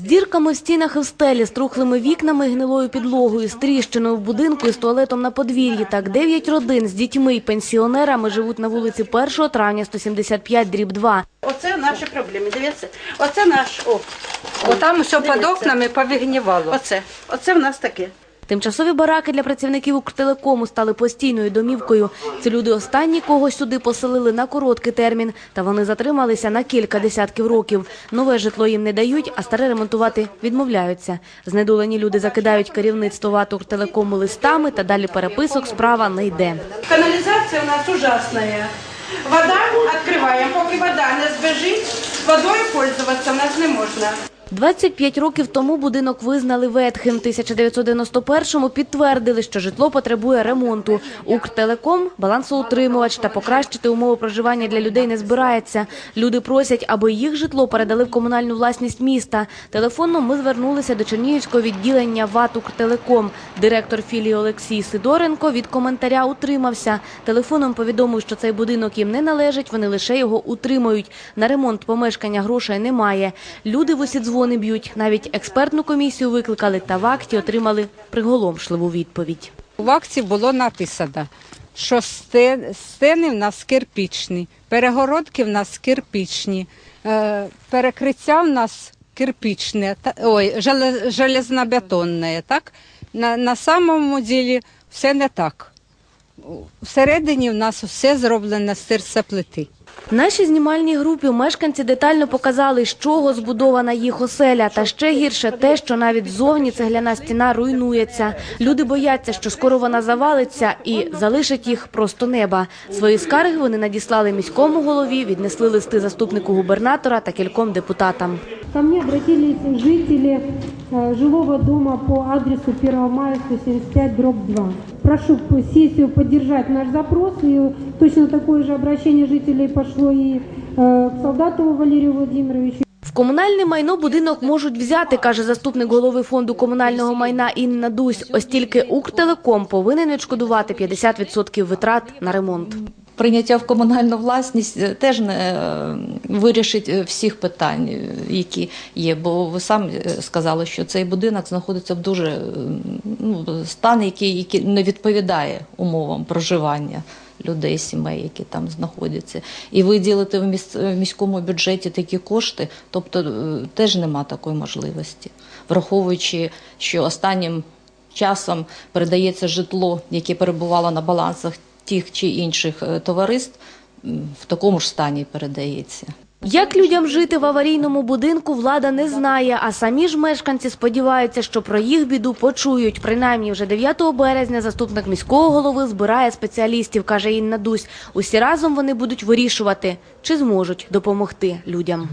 З дірками в стінах і в стелі, з трухлими вікнами, і гнилою підлогою, з тріщиною в будинку і з туалетом на подвір'ї. Так, дев'ять родин з дітьми і пенсіонерами живуть на вулиці 1 травня 175, дріб 2. Оце наші проблеми. Дивіться, оце наш о. Отам все під окнами повигнівало. Оце, оце в нас таке. Тимчасові бараки для працівників Укртелекому стали постійною домівкою. Ці люди останні когось сюди поселили на короткий термін, та вони затрималися на кілька десятків років. Нове житло їм не дають, а старе ремонтувати відмовляються. Знедолені люди закидають керівництво ВАТ Укртелекому листами, та далі переписок справа не йде. Канализация у нас ужасная. Вода открываем, поки вода не збежить, водою пользоваться в нас не можна. 25 років тому будинок визнали ветхим. 1991-му підтвердили, що житло потребує ремонту. Укртелеком, балансоутримувач та покращити умови проживання для людей не збирається. Люди просять, аби їх житло передали в комунальну власність міста. Телефоном ми звернулися до Чернігівського відділення ВАТ Укртелеком. Директор філії Олексій Сидоренко від коментаря утримався. Телефоном повідомив, що цей будинок їм не належить, вони лише його утримують. На ремонт помешкання грошей немає. Люди в усі дзвони б'ють. Навіть експертну комісію викликали та в акті отримали приголомшливу відповідь. В акції було написано, що сте- стени в нас кирпічні, перегородки в нас кирпічні, е, перекриття в нас кирпічне, ой, железнобетонне, так? На, на самому ділі все не так. Всередині в нас все зроблено з терцеплити. Нашій знімальній групі мешканці детально показали, з чого збудована їх оселя. Та ще гірше те, що навіть зовні цегляна стіна руйнується. Люди бояться, що скоро вона завалиться і залишить їх просто неба. Свої скарги вони надіслали міському голові, віднесли листи заступнику губернатора та кільком депутатам. Ко мне обратились жители э, жилого дома по адресу 1 мая 175 дробь 2. Прошу сессию поддержать наш запрос. И точно такое же обращение жителей пошло и э, к солдату Валерию Владимировичу. В комунальне майно будинок можуть взяти, каже заступник голови фонду комунального майна Інна Дусь. Ось тільки Укртелеком повинен відшкодувати 50% витрат на ремонт. Прийняття в комунальну власність е, теж не е, вирішить е, всіх питань, які є. Бо ви самі е, сказали, що цей будинок знаходиться в дуже ну, стан, який, який не відповідає умовам проживання людей, сімей, які там знаходяться. І виділити в, міс, в міському бюджеті такі кошти, тобто теж нема такої можливості, враховуючи, що останнім часом передається житло, яке перебувало на балансах тих чи інших е, товариств, в такому ж стані передається. Як людям жити в аварійному будинку, влада не знає, а самі ж мешканці сподіваються, що про їх біду почують. Принаймні, вже 9 березня заступник міського голови збирає спеціалістів, каже Інна Дусь. Усі разом вони будуть вирішувати, чи зможуть допомогти людям.